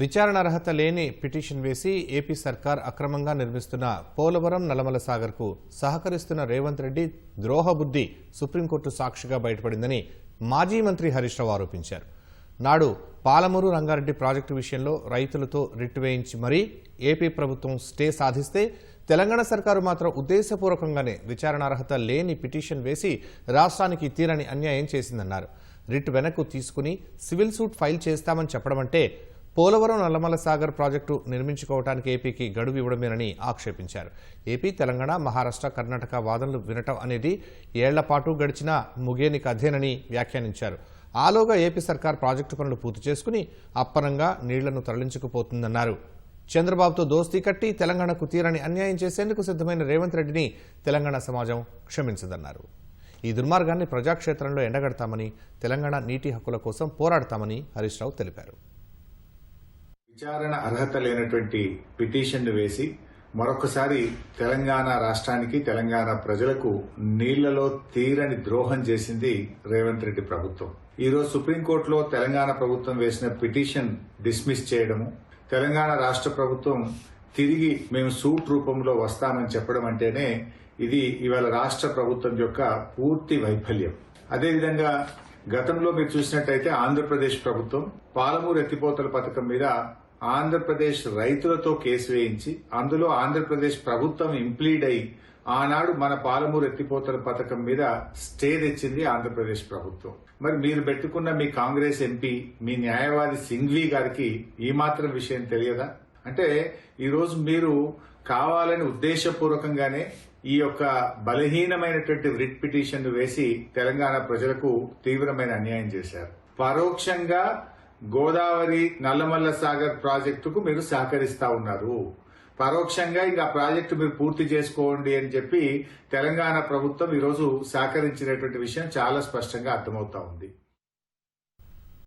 విచారణ అర్హత లేని పిటిషన్ వేసి ఏపీ సర్కార్ అక్రమంగా నిర్మిస్తున్న పోలవరం నల్లమల సాగర్కు సహకరిస్తున్న రేవంత్ రెడ్డి ద్రోహబుద్ధి సుప్రీంకోర్టు సాక్షిగా బయటపడిందని మాజీ మంత్రి హరీష్ రావు ఆరోపించారు. నాడు పాలమూరు రంగారెడ్డి ప్రాజెక్టు విషయంలో రైతులతో రిట్ వేయించి మరీ ఏపీ ప్రభుత్వం స్టే సాధిస్తే తెలంగాణ సర్కారు మాత్రం ఉద్దేశపూర్వకంగానే విచారణ అర్హత లేని పిటిషన్ వేసి రాష్ట్రానికి తీరని అన్యాయం చేసిందన్నారు. రిట్ వెనక్కు తీసుకుని సివిల్ సూట్ ఫైల్ చేస్తామని చెప్పడం అంటే పోలవరం నల్లమల సాగర్ ప్రాజెక్టు నిర్మించుకోవడానికి ఏపీకి గడువు ఇవ్వడమేనని ఆక్షేపించారు. ఏపీ తెలంగాణ మహారాష్ట్ర కర్ణాటక వాదనలు వినటం అనేది ఏళ్ళపాటు గడిచినా గడిచిన ముగేని కథేనని వ్యాఖ్యానించారు. ఆలోగా ఏపీ సర్కార్ ప్రాజెక్టు పనులు పూర్తి చేసుకుని అప్పనంగా నీళ్ళను తరలించుకుపోతుందన్నారు. చంద్రబాబుతో దోస్తీ కట్టి తెలంగాణకు తీరని అన్యాయం చేసేందుకు సిద్ధమైన రేవంత్ రెడ్డిని తెలంగాణ సమాజం క్షమించదన్నారు. ఈ దుర్మార్గాన్ని ప్రజాక్షేత్రంలో ఎండగడతామని తెలంగాణ నీటి హక్కుల కోసం పోరాడతామని హరీష్ రావు తెలిపారు. విచారణ అర్హత లేనటువంటి పిటిషన్ను వేసి మరొకసారి తెలంగాణ రాష్ట్రానికి తెలంగాణ ప్రజలకు నీళ్ళలో తీరని ద్రోహం చేసింది రేవంత్ రెడ్డి ప్రభుత్వం. ఈరోజు సుప్రీంకోర్టులో తెలంగాణ ప్రభుత్వం వేసిన పిటిషన్ డిస్మిస్ చేయడము తెలంగాణ రాష్ట్ర ప్రభుత్వం తిరిగి మేము సూట్ రూపంలో వస్తామని చెప్పడం అంటేనే ఇది ఇవాళ రాష్ట్ర ప్రభుత్వం యొక్క పూర్తి వైఫల్యం. అదేవిధంగా గతంలో మీరు చూసినట్టయితే ఆంధ్రప్రదేశ్ ప్రభుత్వం పాలమూరు ఎత్తిపోతల పథకం మీద ఆంధ్రప్రదేశ్ రైతులతో కేసు వేయించి అందులో ఆంధ్రప్రదేశ్ ప్రభుత్వం ఇంప్లీడ్ అయి ఆనాడు మన పాలమూరు ఎత్తిపోతల పథకం మీద స్టే తెచ్చింది ఆంధ్రప్రదేశ్ ప్రభుత్వం. మరి మీరు పెట్టుకున్న మీ కాంగ్రెస్ ఎంపీ మీ న్యాయవాది సింఘ్వి గారికి ఈ మాత్రం విషయం తెలియదా? అంటే ఈరోజు మీరు కావాలని ఉద్దేశపూర్వకంగానే ఈ యొక్క బలహీనమైనటువంటి రిట్ పిటిషన్ వేసి తెలంగాణ ప్రజలకు తీవ్రమైన అన్యాయం చేశారు. పరోక్షంగా గోదావరి నల్లమల్ల సాగర్ ప్రాజెక్టుకు మీరు సహకరిస్తా ఉన్నారు. పరోక్షంగా ఇంకా ప్రాజెక్టు మీరు పూర్తి చేసుకోండి అని చెప్పి తెలంగాణ ప్రభుత్వం ఈరోజు సహకరించినటువంటి విషయం చాలా స్పష్టంగా అర్థమవుతా ఉంది.